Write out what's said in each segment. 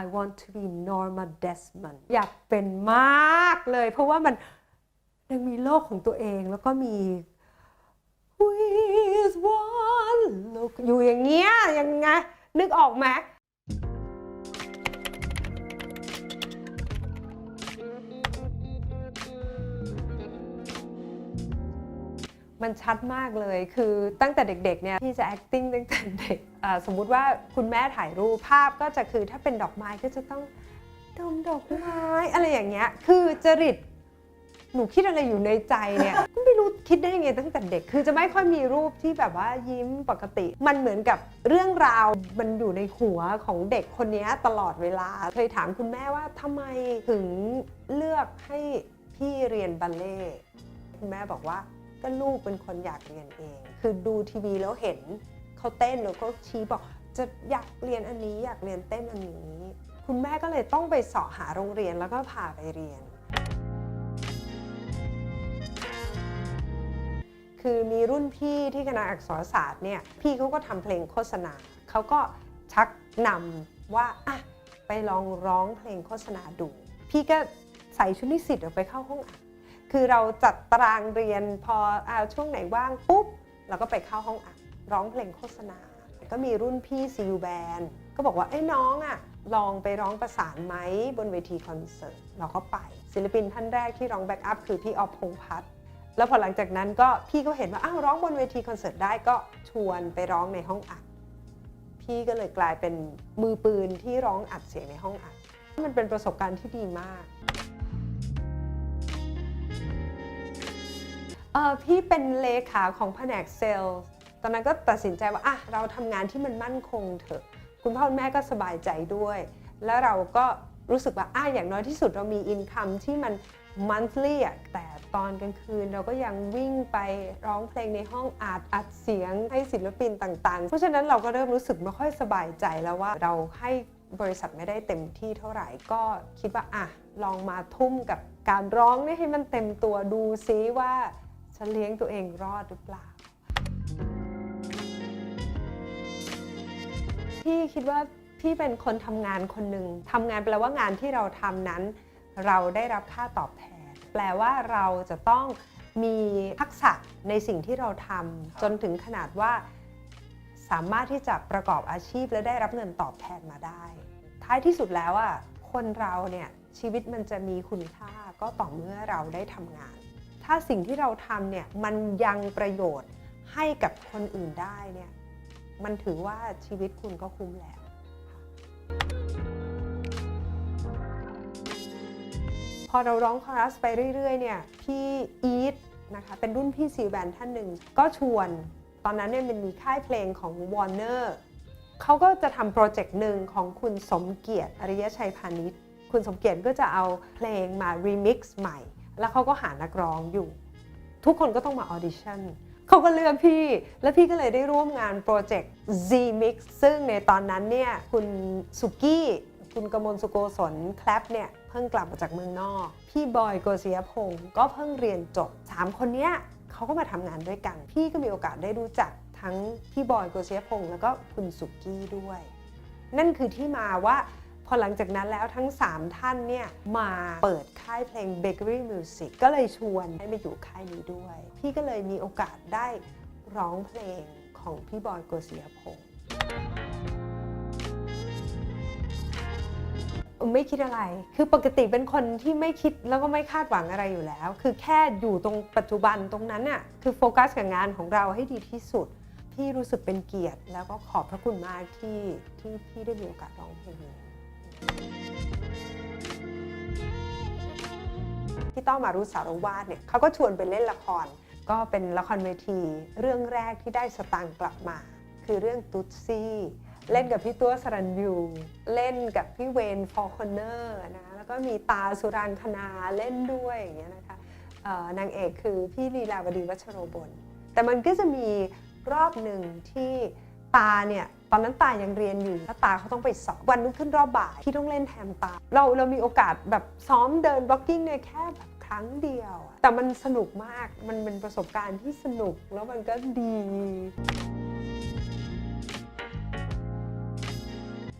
I want to be Norma Desmond อยากเป็นมากเลย เพราะว่ามันยังมีโลกของตัวเองแล้วก็มี with one look อยู่อย่างเงี้ยยังไงนึกออกไหม มันชัดมากเลย คือตั้งแต่เด็กๆเนี่ยพี่จะ acting ตั้งแต่เด็กสมมุติว่าคุณแม่ถ่ายรูปภาพก็จะคือถ้าเป็นดอกไม้ก็จะต้องดมดอกไม้ อะไรอย่างเงี้ย คือจริตหนูคิดอะไรอยู่ในใจเนี่ยก็ไม่รู้คิดได้ยังไงตั้งแต่เด็ก คือจะไม่ค่อยมีรูปที่แบบว่ายิ้มปกติ มันเหมือนกับเรื่องราวมันอยู่ในหัวของเด็กคนนี้ตลอดเวลา เคยถามคุณแม่ว่าทำไมถึงเลือกให้พี่เรียนบัลเล่ต์คุณแม่บอกว่า ก็ลูกเป็นคนอยากเรียนเอง คือดูทีวีแล้วเห็นเขาเต้นแล้วก็ชี้บอกจะอยากเรียนอันนี้อยากเรียนเต้นอันนี้ คุณแม่ก็เลยต้องไปเสาะหาโรงเรียนแล้วก็พาไปเรียน คือมีรุ่นพี่ที่คณะอักษรศาสตร์เนี่ยพี่เขาก็ทำเพลงโฆษณาเขาก็ชักนำว่าอะไปลองร้องเพลงโฆษณาดู พี่ก็ใส่ชุดนิสิตออกไปเข้าห้องอัด คือเราจัดตารางเรียนพออาช่วงไหนว่างปุ๊บเราก็ไปเข้าห้องอัดร้องเพลงโฆษณาก็มีรุ่นพี่ซีอูแบนก็บอกว่าไอ้น้องอะลองไปร้องประสานไหมบนเวทีคอนเสิร์ตเราก็ไป ศิลปินท่านแรกที่ร้องแบ็กอัพคือพี่ออฟพงพัฒน์แล้วพอหลังจากนั้นก็พี่ก็เห็นว่าอ้าวร้องบนเวทีคอนเสิร์ตได้ก็ชวนไปร้องในห้องอัด พี่ก็เลยกลายเป็นมือปืนที่ร้องอัดเสียงในห้องอัด มันเป็นประสบการณ์ที่ดีมาก เออพี่เป็นเลขาของแผนกเซลล์ตอนนั้นก็ตัดสินใจว่าอะเราทำงานที่มันมั่นคงเถอะ คุณพ่อคุณแม่ก็สบายใจด้วย แล้วเราก็รู้สึกว่าอะอย่างน้อยที่สุดเรามีอินคัมที่มัน monthly อะแต่ตอนกลางคืนเราก็ยังวิ่งไปร้องเพลงในห้องอัดอัดเสียงให้ศิลปินต่างๆ เพราะฉะนั้นเราก็เริ่มรู้สึกไม่ค่อยสบายใจแล้วว่าเราให้บริษัทไม่ได้เต็มที่เท่าไหร่ก็คิดว่าอะลองมาทุ่มกับการร้องนี่ให้มันเต็มตัวดูซิว่า ฉันเลี้ยงตัวเองรอดหรือเปล่า พี่คิดว่าพี่เป็นคนทำงานคนหนึ่งทำงานแปลว่างานที่เราทำนั้น เราได้รับค่าตอบแทน แปลว่าเราจะต้องมีทักษะในสิ่งที่เราทำจนถึงขนาดว่า สามารถที่จะประกอบอาชีพและได้รับเงินตอบแทนมาได้ ท้ายที่สุดแล้วอะคนเราเนี่ยชีวิตมันจะมีคุณค่าก็ต่อเมื่อเราได้ทำงาน ถ้าสิ่งที่เราทำเนี่ยมันยังประโยชน์ให้กับคนอื่นได้เนี่ยมันถือว่าชีวิตคุณก็คุ้มแล้วพอเราร้องคอรัสไปเรื่อยๆเนี่ยพี่อีทนะคะเป็นรุ่นพี่ซีแบนท่านหนึ่งก็ชวนตอนนั้นเนี่ยมันมีค่ายเพลงของ Warner เขาก็จะทำโปรเจกต์หนึ่งของคุณสมเกียรติอริยชัยพานิชคุณสมเกียรติก็จะเอาเพลงมา remix ใหม่ แล้วเขาก็หานักร้องอยู่ ทุกคนก็ต้องมาออดิชั่นเขาก็เลือกพี่ แล้วพี่ก็เลยได้ร่วมงานโปรเจกต์ Z Mix ซึ่งในตอนนั้นเนี่ยคุณสุกี้คุณกมลสุโกศลแคลปเนี่ยเพิ่งกลับมาจากเมืองนอก พี่บอยโกศิยพงศ์ก็เพิ่งเรียนจบ 3 คนเนี้ยเขาก็มาทำงานด้วยกัน พี่ก็มีโอกาสได้รู้จักทั้งพี่บอยโกศิยพงศ์แล้วก็คุณสุกี้ด้วย นั่นคือที่มาว่า อหลังจากนั้นแล้วทั้ง 3 ท่านเนี่ยมาเปิดค่ายเพลง Bakery Music ก็เลยชวนให้มาอยู่ค่ายนี้ด้วย พี่ก็เลยมีโอกาสได้ร้องเพลงของพี่บอยโกศิยพงศ์ไม่คิดอะไร คือปกติเป็นคนที่ไม่คิดแล้วก็ไม่คาดหวังอะไรอยู่แล้ว คือแค่อยู่ตรงปัจจุบันตรงนั้นน่ะ คือโฟกัสกับงานของเราให้ดีที่สุด พี่รู้สึกเป็นเกียรติ แล้วก็ขอบพระคุณมากที่ที่พี่ได้มีโอกาสร้องเพลงนี้ พี่ต้องมารู้สารวาดเนี่ยเขาก็ชวนไปเล่นละคร ก็เป็นละครเวทีเรื่องแรกที่ได้สตางค์กลับมา คือเรื่องตุ๊ดซี่เล่นกับพี่ตัวสรัญยูเล่นกับพี่เวนฟอร์คอนเนอร์นะแล้วก็มีตาสุรางคณาเล่นด้วยอย่างเงี้ยนะคะนางเอกคือพี่ลีลาวดีวัชโรบลแต่มันก็จะมีรอบหนึ่งที่ตาเนี่ย ตอนนั้นตายังเรียนอยู่แล้วตาเขาต้องไปสอบวันรุ่งขึ้นรอบบ่ายที่ต้องเล่นแทนตา เราเรามีโอกาสแบบซ้อมเดินบล็อกกิ้งเนี่ยแค่แบบครั้งเดียว แต่มันสนุกมากมันเป็นประสบการณ์ที่สนุกแล้วมันก็ดี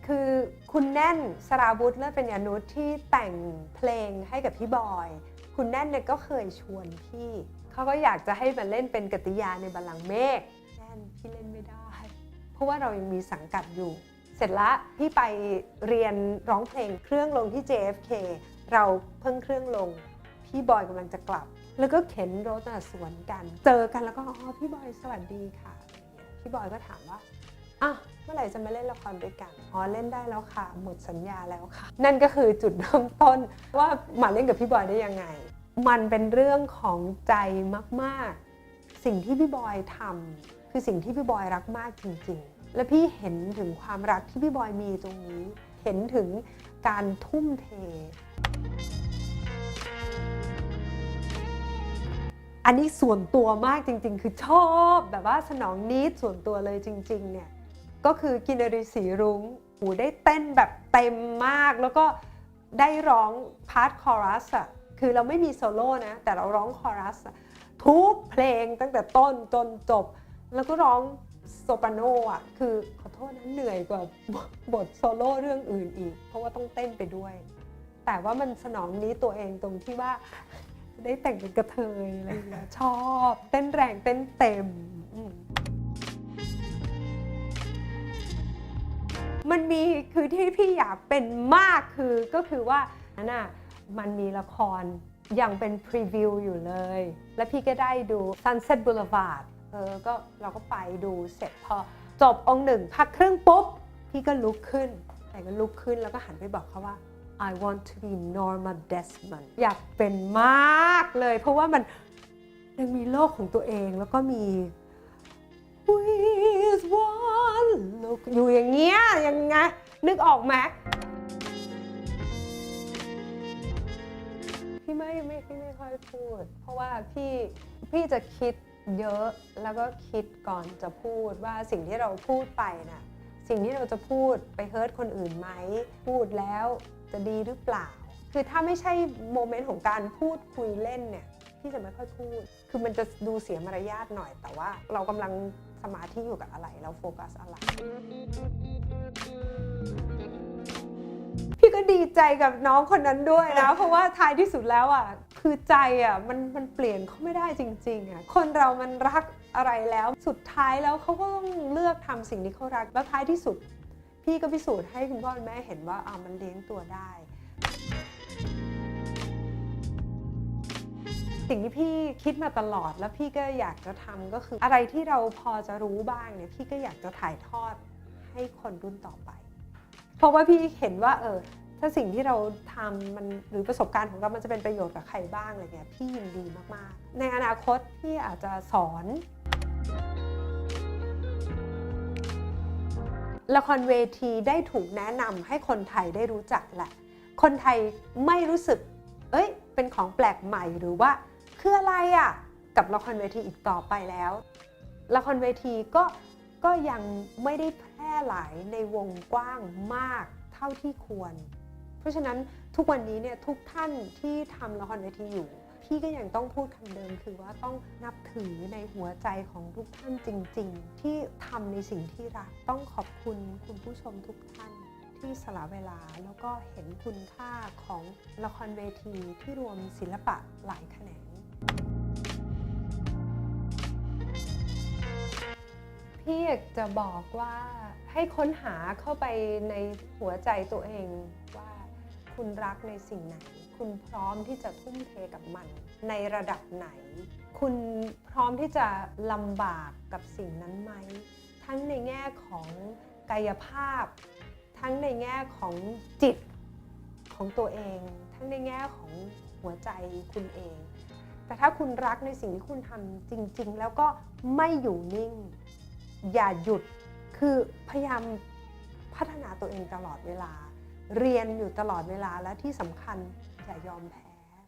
คือคุณแน่นสราวุธเลิศเป็นยานุชที่แต่งเพลงให้กับพี่บอย คุณแน่นเนี่ยก็เคยชวนพี่ เขาก็อยากจะให้มาเล่นเป็นกติยาในบัลลังก์เมฆแน่นพี่เล่นไม่ได้ ราะว่าเรายังมีสังกัดอยู่ เสร็จละพี่ไปเรียนร้องเพลงเครื่องลงที่ JFK เราเพิ่งเครื่องลง พี่บอยกำลังจะกลับ แล้วก็เข็นรถสวนกัน เจอกันแล้วก็อ๋อพี่บอยสวัสดีค่ะอะไรเงี้ยพี่บอยก็ถามว่าอะเมื่อไหร่จะมาเล่นละครด้วยกันอ๋อเล่นได้แล้วค่ะ หมดสัญญาแล้วค่ะ นั่นก็คือจุดเริ่มต้นว่ามาเล่นกับพี่บอยได้ยังไง มันเป็นเรื่องของใจมาก ๆ สิ่งที่พี่บอยทำ คือสิ่งที่พี่บอยรักมากจริงๆ และพี่เห็นถึงความรักที่พี่บอยมีตรงนี้ เห็นถึงการทุ่มเท อันนี้ส่วนตัวมากจริง ๆ คือชอบแบบว่าสนองนิดส่วนตัวเลยจริง ๆ เนี่ย ก็คือกินารีสีรุ้งหูได้เต้นแบบเต็มมากแล้วก็ได้ร้องพาร์ทคอรัสอะคือเราไม่มีโซโล่นะ แต่เราร้องคอรัสทุกเพลงตั้งแต่ต้นจนจบ แล้วก็ร้องโซปราโนอะ คือขอโทษนะเหนื่อยกว่าบทโซโล่เรื่องอื่นอีก เพราะว่าต้องเต้นไปด้วย แต่ว่ามันสนองนี้ตัวเองตรงที่ว่าได้แต่งเป็นกระเทยอะไรอย่างเงี้ยชอบ เต้นแรงเต้นเต็ม มันมีคือที่พี่อยากเป็นมากคือก็คือว่านั่นน่ะมันมีละครยังเป็นพรีวิวอยู่เลย แล้วพี่ก็ได้ดู Sunset Boulevard เออก็เราก็ไปดูเสร็จพอจบองค์หนึ่งพักครึ่งปุ๊บ พี่ก็ลุกขึ้นแต่ก็ลุกขึ้นแล้วก็หันไปบอกเขาว่า I want to be Norma Desmond อยากเป็นมากเลย เพราะว่ามันยังมีโลกของตัวเองแล้วก็มี with one look อยู่อย่างเงี้ยยังไงนึกออกไหมพี่ไม่ไม่พี่ไม่ค่อยพูด เพราะว่าพี่พี่จะคิด เยอะแล้วก็คิดก่อนจะพูดว่าสิ่งที่เราพูดไปน่ะสิ่งที่เราจะพูดไปเฮิร์ตคนอื่นไหม พูดแล้วจะดีหรือเปล่า คือถ้าไม่ใช่โมเมนต์ของการพูดคุยเล่นเนี่ยพี่จะไม่ค่อยพูด คือมันจะดูเสียมารยาทหน่อย แต่ว่าเรากำลังสมาธิอยู่กับอะไร เราโฟกัสอะไร พี่ก็ดีใจกับน้องคนนั้นด้วยนะ เพราะว่าท้ายที่สุดแล้วอะ คือใจอะมันมันเปลี่ยนเขาไม่ได้จริงๆอะคนเรามันรักอะไรแล้วสุดท้ายแล้วเขาก็ต้องเลือกทำสิ่งที่เขารักแล้วท้ายที่สุด พี่ก็พิสูจน์ให้คุณพ่อคุณแม่เห็นว่าอ่ามันเลี้ยงตัวได้ สิ่งที่พี่คิดมาตลอดแล้วพี่ก็อยากจะทำก็คือ อะไรที่เราพอจะรู้บ้างเนี่ยพี่ก็อยากจะถ่ายทอดให้คนรุ่นต่อไป เพราะว่าพี่เห็นว่าเออ ถ้าสิ่งที่เราทำมันหรือประสบการณ์ของเรา มันจะเป็นประโยชน์กับใครบ้างอะไรเงี้ยพี่ยินดีมากๆ ในอนาคตพี่อาจจะสอน ละครเวทีได้ถูกแนะนำให้คนไทยได้รู้จักแหละ คนไทยไม่รู้สึก เอ้ย เป็นของแปลกใหม่หรือว่าคืออะไรอะ่ะ กับละครเวทีอีกต่อไปแล้ว ละครเวทีก็ก็ยังไม่ได้แพร่หลายในวงกว้างมากเท่าที่ควร เพราะฉะนั้นทุกวันนี้เนี่ยทุกท่านที่ทำละครเวทีอยู่ พี่ก็ยังต้องพูดคำเดิม คือว่าต้องนับถือในหัวใจของทุกท่านจริง ๆ ที่ทำในสิ่งที่รักต้องขอบคุณคุณผู้ชมทุกท่านที่สละเวลาแล้วก็เห็นคุณค่าของละครเวทีที่รวมศิลปะหลายแขนง พี่อยากจะบอกว่าให้ค้นหาเข้าไปในหัวใจตัวเองว่า คุณรักในสิ่งไหน คุณพร้อมที่จะทุ่มเทกับมัน ในระดับไหน คุณพร้อมที่จะลำบากกับสิ่งนั้นไหม ทั้งในแง่ของกายภาพ ทั้งในแง่ของจิตของตัวเอง ทั้งในแง่ของหัวใจคุณเอง แต่ถ้าคุณรักในสิ่งที่คุณทำจริง ๆ แล้วก็ไม่อยู่นิ่ง อย่าหยุด คือพยายามพัฒนาตัวเองตลอดเวลา เรียนอยู่ตลอดเวลาและที่สำคัญอย่ายอมแพ้